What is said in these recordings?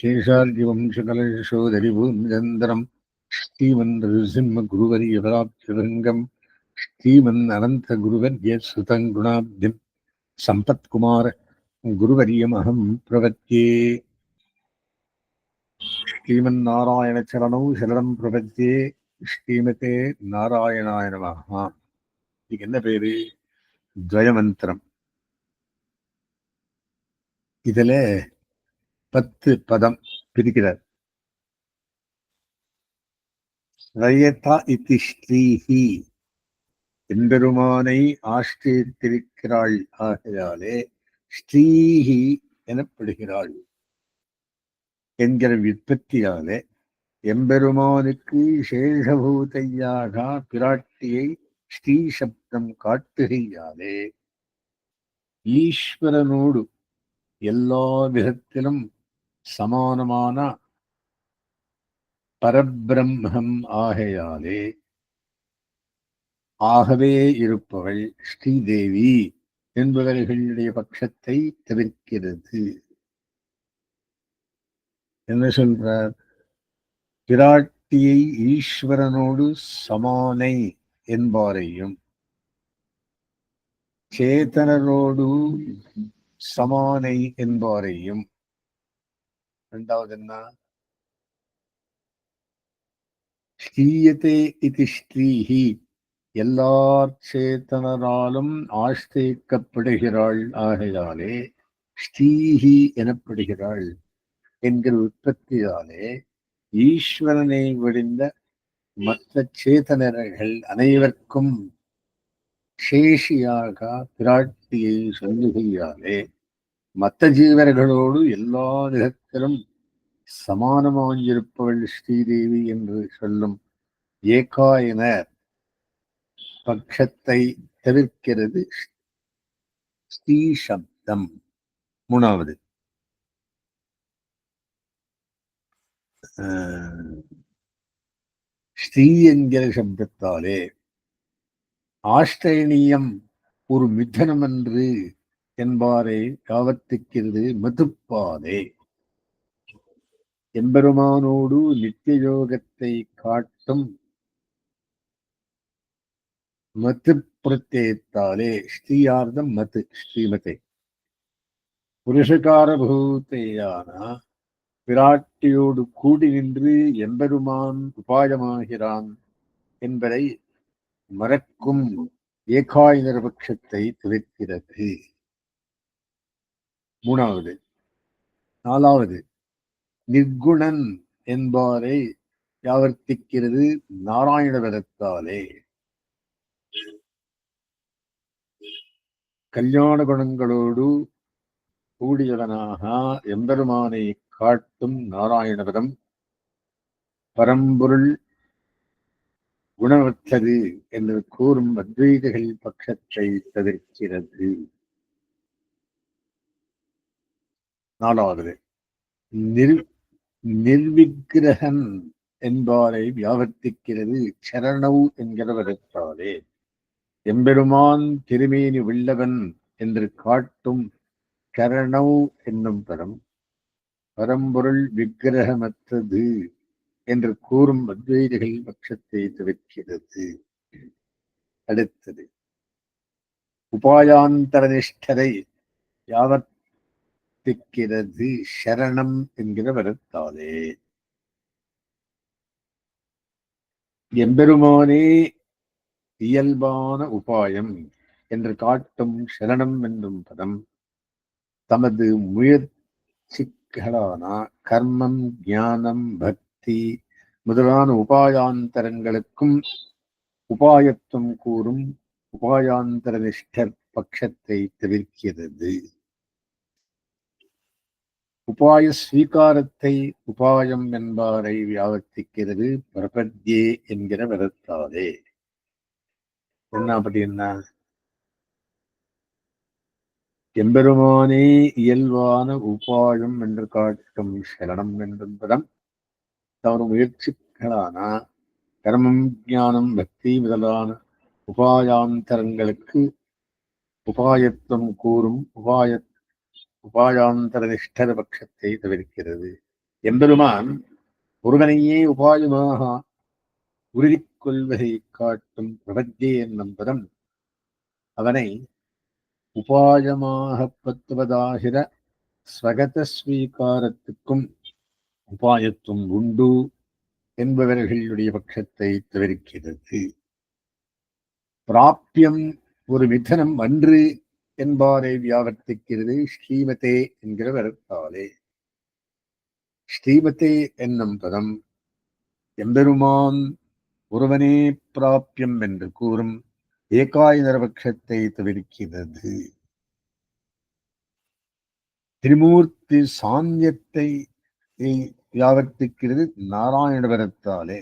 சேஷார்ஜிவம்சகலசோதரிபூஞ்சந்திரம் ஸ்ரீமன் ரிசிம்ம குருவரியதாப்திரங்கம் ஸ்ரீமன் அனந்த குருவர்ய சுதங்குணாப்திம் சம்பத்குமார குருவரியமகம் பிரபத்தியே ஸ்ரீமன் நாராயணச்சரணௌ சரணம் பிரபத்தியே ஸ்ரீமதே நாராயணாய நமகா இதுக்கு என்ன பேரு? துவயமந்திரம் இதுல பத்து பதம் பிரிக்கிறார். ரயதா இத்தி ஸ்ரீஹி. எம்பெருமானை ஆஷ்டித்திருக்கிறாள் ஆகையாலே ஸ்ரீஹி எனப்படுகிறாள் என்கிற விற்பத்தியாலே எம்பெருமானுக்கு சேஷபூதையாக பிராட்டியை ஸ்ரீ சப்தம் காட்டுகையாலே ஈஸ்வரனோடு எல்லா விதத்திலும் சமானமான பரபிரம்மம் ஆகையாலே ஆகவே இருப்பவள் ஸ்ரீதேவி என்பவர்களுடைய பட்சத்தை தவிர்க்கிறது. என்ன சொல்றார்? பிராட்டியை ஈஸ்வரனோடு சமானை என்பாரையும் சேதனரோடு சமானை என்பாரையும் ரெண்டாவது என்ன ஸ்ரீயதே இது ஸ்ரீஹி எல்லா சேத்தனராலும் ஆஸ்தேக்கப்படுகிறாள் ஆகையாலே ஸ்ரீஹி எனப்படுகிறாள் என்கிற உற்பத்தியாலே ஈஸ்வரனை விடிந்த மற்ற சேதனர்கள் அனைவருக்கும் சேஷியாக பிராட்டியை சொல்லுகையாலே மற்ற ஜீவர்களோடு எல்லா விதத்திலும் சமானமாயிருப்பவள் ஸ்ரீதேவி என்று சொல்லும் ஏகாயனர் பட்சத்தை தவிர்க்கிறது ஸ்ரீ சப்தம் மூணாவது ஸ்ரீ என்கிற சப்தத்தாலே ஆஸ்திரேலியம் ஒரு மிதனம் என்று என்பாரை காவத்திக்கிறது மதுப்பாதே. எம்பெருமானோடு நித்திய யோகத்தை காட்டும் மத்து பிரத்யேத்தாலே ஸ்ரீயார்த்தம் மத்து ஸ்ரீமதே. புருஷகாரபூத்தையான பிராட்டியோடு கூடி நின்று எம்பெருமான் உபாயமாகிறான் என்பதை மறக்கும் ஏகாயினர் பட்சத்தை தவிர்க்கிறது. மூணாவது. நாலாவது நிர்குணன் என்பாரை யாவர்த்திக்கிறது நாராயணவரத்தாலே கல்யாண குணங்களோடு கூடியவனாக எம்பெருமானை காட்டும் நாராயணபதம் பரம்பொருள் குணமற்றது என்று கூறும் அத்வைதிகள் பட்சத்தை தவிர்க்கிறது. நாலாவது நிர் நிர்விக்கிரகன் என்பாரை வியாவர்த்திக்கிறது சரணவ் என்கிறவரத்தாலே எம்பெருமான் திருமேனி உள்ளவன் என்று காட்டும் சரணவ் என்னும் பரம் பரம்பொருள் விக்கிரகமற்றது என்று கூறும் அத்வைதிகள் பட்சத்தை தவிர்க்கிறது அடுத்தது உபாயாந்தர நிஷ்டரை யாவர்த்திக்கிறது சரணம் என்கிற வரத்தாலே. எம்பெருமானே இயல்பான உபாயம் என்று காட்டும் சரணம் என்னும் பதம் தமது முயற்சிகளான கர்மம் ஞானம் பக்தி முதலான உபாயாந்தரங்களுக்கும் உபாயத்துவம் கூறும் உபாயாந்தர நிஷ்டர் பட்சத்தை தவிர்க்கிறது உபாய ஸ்வீகாரத்தை உபாயம் என்பாரை வியாவர்த்திக்கிறது பிரபத்யே என்கிற விதத்தாலே. என்ன அப்படின்னா எம்பெருமானே இயல்பான உபாயம் என்று காட்டும் சரணம் என்றும் பதம். தவறு முயற்சிகளான கர்மம் ஞானம் பக்தி முதலான உபாயாந்தரங்களுக்கு உபாயத்துவம் கூறும் உபாயத் உபாயாந்தர நிஷ்டர பட்சத்தை தவிர்க்கிறது. எம்பெருமான் ஒருவனையே உபாயமாக உறுதி கொள்வதை காட்டும் பிரபஞ்சே என்னும் பதம். அவனை உபாயமாக பத்துவதாகிற ஸ்வகத ஸ்வீகாரத்துக்கும் உபாயத்துவம் உண்டு என்பவர்களுடைய பட்சத்தை தவிர்க்கிறது. பிராப்தியம் ஒரு மிதனம் அன்று என்பாரை வியாவர்த்திக்கிறது ஸ்ரீமதே என்கிற வரத்தாலே ஸ்ரீமதே என்னும் பதம் எம்பெருமான் ஒருவனே பிராப்பியம் என்று கூறும் ஏகாய பட்சத்தை தவிர்க்கிறது. திரிமூர்த்தி சாந்தியத்தை வியாவர்த்திக்கிறது நாராயணபுரத்தாலே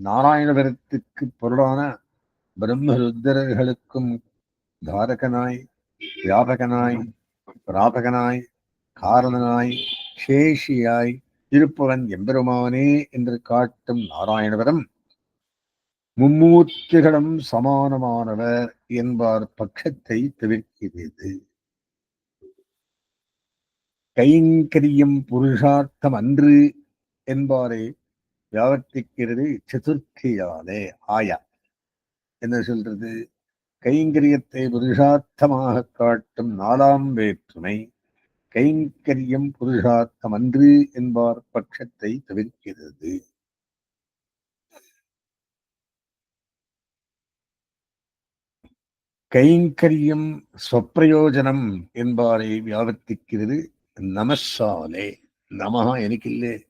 நாராயணபுரத்துக்கு பொருளான பிரம்மருத்தரர்களுக்கும் தாரகனாய் வியாபகனாய் பிராபகனாய் காரணனாய் சேஷியாய் இருப்பவன் எம்பெருமானே என்று காட்டும் நாராயணபரம். மும்மூர்த்திகளும் சமானமானவர் என்பார் பட்சத்தை தவிர்க்கிறது. கைங்கரியம் புருஷார்த்தம் அன்று என்பாரை வியாவர்த்திக்கிறது சதுர்த்தியாலே ஆயா. என்ன சொல்றது? கைங்கரியத்தை புருஷார்த்தமாக காட்டும் நாலாம் வேற்றுமை. கைங்கரியம் புருஷார்த்தம் அன்று என்பார் பட்சத்தை தவிர்க்கிறது. கைங்கரியம் ஸ்வப்பிரயோஜனம் என்பாரை வியாபத்திக்கிறது. நமசாலே. நமஹா எனக்கில்லே.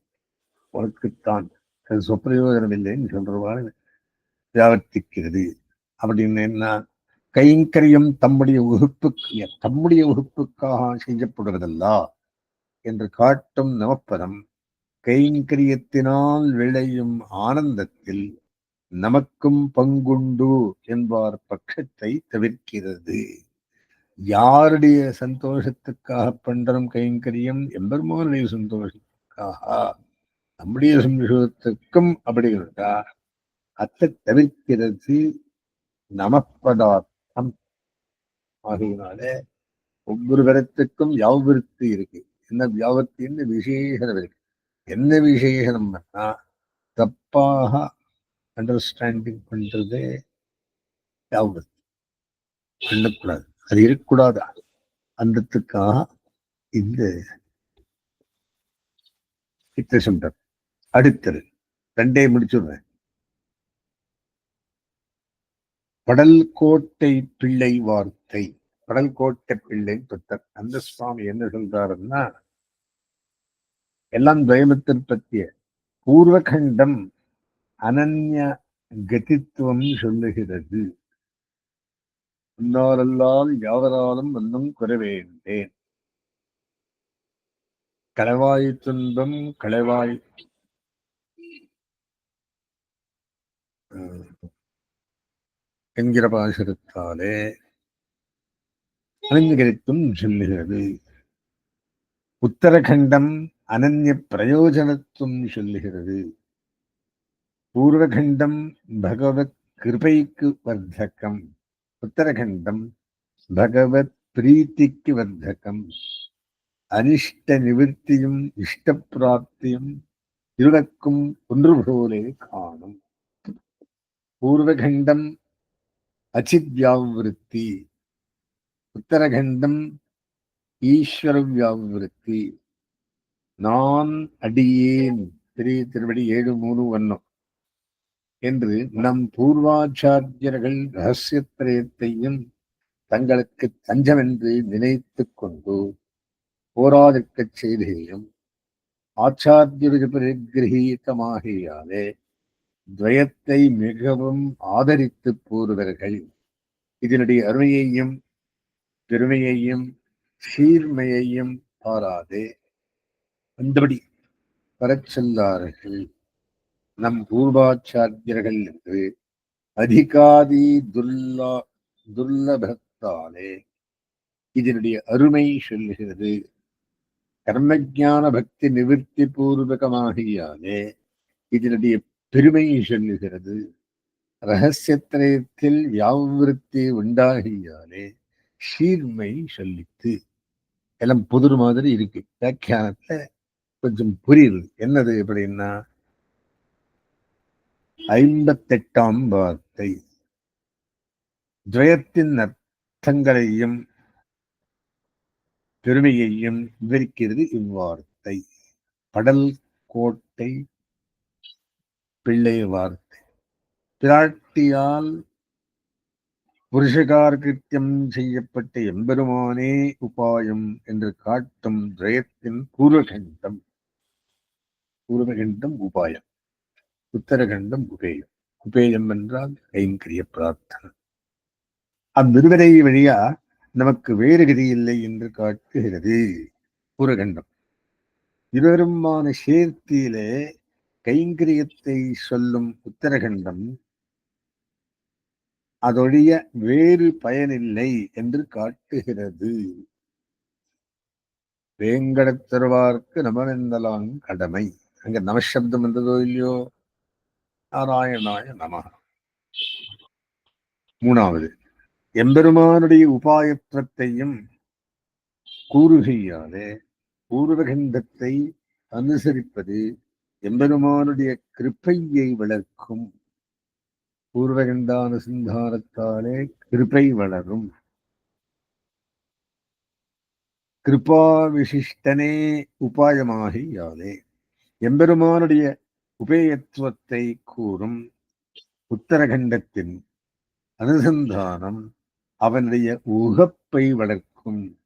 உனக்குத்தான். அது சொப்பிரயோஜனம் இல்லைன்னு சொல்றவாறு வியாபத்திக்கிறது. அப்படின்னு என்ன கைங்கரியம் தம்முடைய வகுப்புக்கு தம்முடைய வகுப்புக்காக செய்யப்படுவதல்ல என்று காட்டும் நமப்பதம் கைங்கரியத்தினால் விளையும் ஆனந்தத்தில் நமக்கும் பங்குண்டு என்பார் பட்சத்தை தவிர்க்கிறது. யாருடைய சந்தோஷத்துக்காக பண்றோம் கைங்கரியம்? எம்பெருமானுடைய சந்தோஷத்துக்காக. நம்முடைய சந்தோஷத்துக்கும் அப்படி இருக்கா அத்தை தவிர்க்கிறது நமப்பதார்த்தம் ஆகையினால ஒவ்வொரு விரத்துக்கும் யாவிருத்தி இருக்கு. என்ன வியாபத்தின்னு விசேஷம் இருக்கு? என்ன விசேஷம்னா தப்பாக அண்டர்ஸ்டாண்டிங் பண்றது யாவிருத்தி பண்ணக்கூடாது. அது இருக்கக்கூடாது. அந்தத்துக்காக இந்த சித்திரசந்தர் அடுத்தது. ரெண்டே முடிச்சுடுறேன். படல்கோட்டை பிள்ளை வார்த்தை. படல்கோட்டை பிள்ளை புத்தர் அந்த சுவாமி என்ன சொல்றாருன்னா எல்லாம் துவயமத்தில் பற்றிய பூர்வகண்டம் அனன்ய கதித்துவம் சொல்லுகிறது. முன்னாரெல்லாம் யாவராலும் ஒன்றும் குறைவேண்டேன் களவாய் துன்பம் களவாய் என்கிற பாசுரத்தாலே அலங்கரித்தும் சொல்லுகிறது. உத்தரகண்டம் அனன்ய பிரயோஜனத்தும் சொல்லுகிறது. பூர்வகண்டம் பகவத் கிருபைக்கு வர்த்தகம். உத்தரகண்டம் பகவத் பிரீத்திக்கு வர்த்தகம். அனிஷ்ட நிவர்த்தியும் இஷ்டப்பிராப்தியும் இருவக்கும் ஒன்று போலே காணும். பூர்வகண்டம் அச்சித்யாவிருத்தி உத்தரகண்டம் ஈஸ்வர வியாவிருத்தி நான் அடியேன். திரு திருவடி ஏழு மூணு ஒன்னும் என்று நம் பூர்வாச்சாரியர்கள் ரகசியத்திரயத்தையும் தங்களுக்கு தஞ்சமென்று நினைத்து கொண்டு போராதிருக்கச் செய்தியும் ஆச்சாரியர்கள் பரிகிரகீதமாகியாலே துவயத்தை மிகவும் ஆதரித்து கூறுவர்கள் இதனுடைய அருமையையும் பெருமையையும் சீர்மையையும் பாராது. அந்தபடி வரச் செல்லார்கள். நம் பூர்வாச்சாரியர்கள் என்று அதிகாதி துர்லா துர்லபத்தாலே இதனுடைய அருமை சொல்லுகிறது கர்மஜான பக்தி நிவர்த்தி பூர்வகமாகியாலே இதனுடைய பெருமையை சொல்லுகிறது. ரகசியத்திரயத்தில் வியாவிருத்தி உண்டாகியாலே சீர்மை சொல்லித்து. எல்லாம் புதிர் மாதிரி இருக்கு. வியாக்கியானத்துல கொஞ்சம் புரியுது. என்னது எப்படின்னா ஐம்பத்தெட்டாம் வார்த்தை. துவயத்தின் அர்த்தங்களையும் பெருமையையும் விவரிக்கிறது இவ்வார்த்தை. படல் கோட்டை பிள்ளை வார்த்தை பிராட்டியால் புருஷகார்கிருத்தியம் செய்யப்பட்ட எம்பெருமானே உபாயம் என்று காட்டும் துவயத்தின் பூர்வகண்டம். பூர்வகண்டம் உபாயம். உத்தரகண்டம் உபேயம் உபேயம் என்றால் ஐங்கிரிய பிரார்த்தனை. அவ்விருவரை வழியா நமக்கு வேறு கதி இல்லை என்று காட்டுகிறது. பூரகண்டம் இருவருமான சேர்த்தியிலே கைங்கரியத்தை சொல்லும் உத்தரகண்டம் அதொழிய வேறு பயனில்லை என்று காட்டுகிறது. வேங்கடத்தருவார்க்கு நமவெந்தலாங் கடமை. அங்க நமசப்தம் வந்ததோ இல்லையோ? நாராயணாய நம. மூணாவது எம்பெருமானுடைய உபாயத்துவத்தையும் கூறுகையாலே பூர்வகண்டத்தை அனுசரிப்பது எம்பெருமானுடைய கிருப்பையை வளர்க்கும். பூர்வகண்டானுசந்தானத்தாலே கிருப்பை வளரும். கிருபா விசிஷ்டனே உபாயமாகியாலே எம்பெருமானுடைய உபேயத்துவத்தை கூறும் உத்தரகண்டத்தின் அனுசந்தானம் அவனுடைய உகப்பை வளர்க்கும்.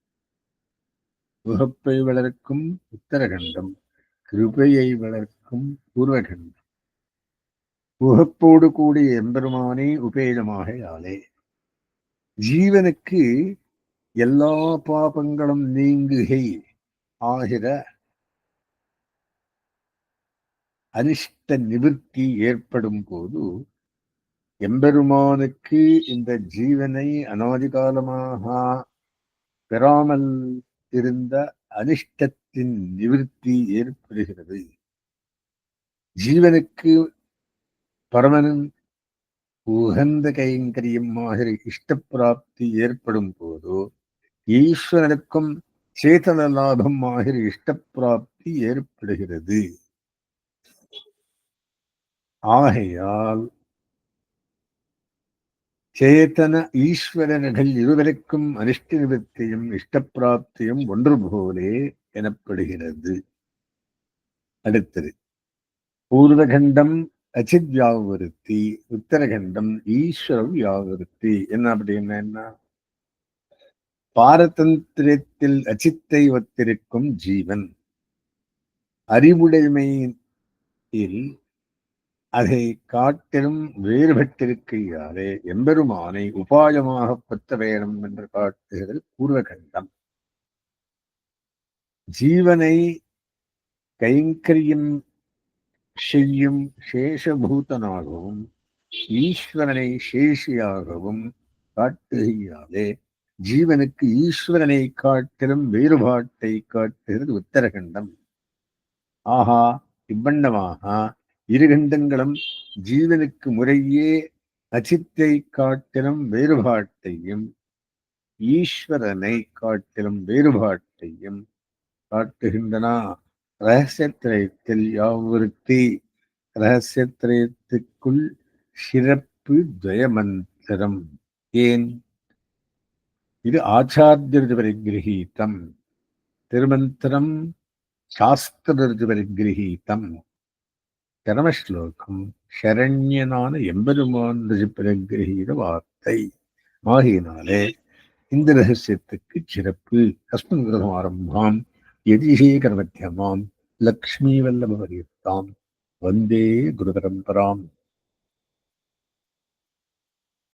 உகப்பை வளர்க்கும் உத்தரகண்டம். கிருபையை வளர்க்கும் பூர்வகண்டம் உகப்போடு கூடிய எம்பெருமானே உபேதமாக ஆளே ஜீவனுக்கு எல்லா பாபங்களும் நீங்குகை ஆகிற அனிஷ்ட நிவர்த்தி ஏற்படும் போது எம்பெருமானுக்கு இந்த ஜீவனை அனாதிகாலமாக பெறாமல் இருந்த அனிஷ்ட அனிஷ்டத்தின் நிவிற்த்தி ஏற்படுகிறது. ஜீவனுக்கு பரமனின் உகந்த கைங்கரியம் ஆகிற இஷ்டப்பிராப்தி ஏற்படும் போதோ ஈஸ்வரனுக்கும் சேதன லாபம் இஷ்டப்பிராப்தி ஏற்படுகிறது. ஆகையால் சேத்தன ஈஸ்வரர்கள் இருவருக்கும் அனிஷ்ட நிவர்த்தியும் இஷ்டப்பிராப்தியும் ஒன்று போலே எனப்படுகிறது. அடுத்தது பூர்வகண்டம் அச்சித் வியாபருத்தி உத்தரகண்டம் ஈஸ்வர வியாபருத்தி என்ன அப்படின்னா என்ன பாரதந்திரத்தில் அச்சித்தை ஒத்திருக்கும் ஜீவன் அறிவுடைமையில் அதை காட்டிலும் வேறுபட்டிருக்கையாலே எம்பெருமானை உபாயமாக பற்ற வேணும் என்று காட்டுகிறது பூர்வகண்டம். ஜீவனை கைங்கரியம் செய்யும் சேஷபூதனாகவும் ஈஸ்வரனை சேஷியாகவும் காட்டுகையாலே ஜீவனுக்கு ஈஸ்வரனை காட்டிலும் வேறுபாட்டை காட்டுகிறது உத்தரகண்டம். ஆஹா இவ்வண்ணமாக இருகண்டங்களும் ஜீவனுக்கு முறையே அச்சித்தை காட்டிலும் வேறுபாட்டையும் ஈஸ்வரனை காட்டிலும் வேறுபாட்டையும் காட்டுகின்றன. ரகசியத்திரயத்தில் யாவிருத்தி ரகசியத்திரயத்துக்குள் சிறப்பு துவயமந்திரம் ஏன்? இது ஆச்சாரியர் பரிகிரகீதம் திருமந்திரம் சாஸ்திரர் பரிகிரகீதம் தர்மஸ்லோகம் ஷரண்யனான எம்பெருமான் பிரகிரகீத வார்த்தை. ஆகியனாலே இந்த ரகசியத்துக்கு சிறப்பு. அஸ்மன் கிரகம் ஆரம்பம். யதிசேகரமத்தியமாம் லக்ஷ்மி வல்லபவரியத்தாம் வந்தே குருபரம்பராம்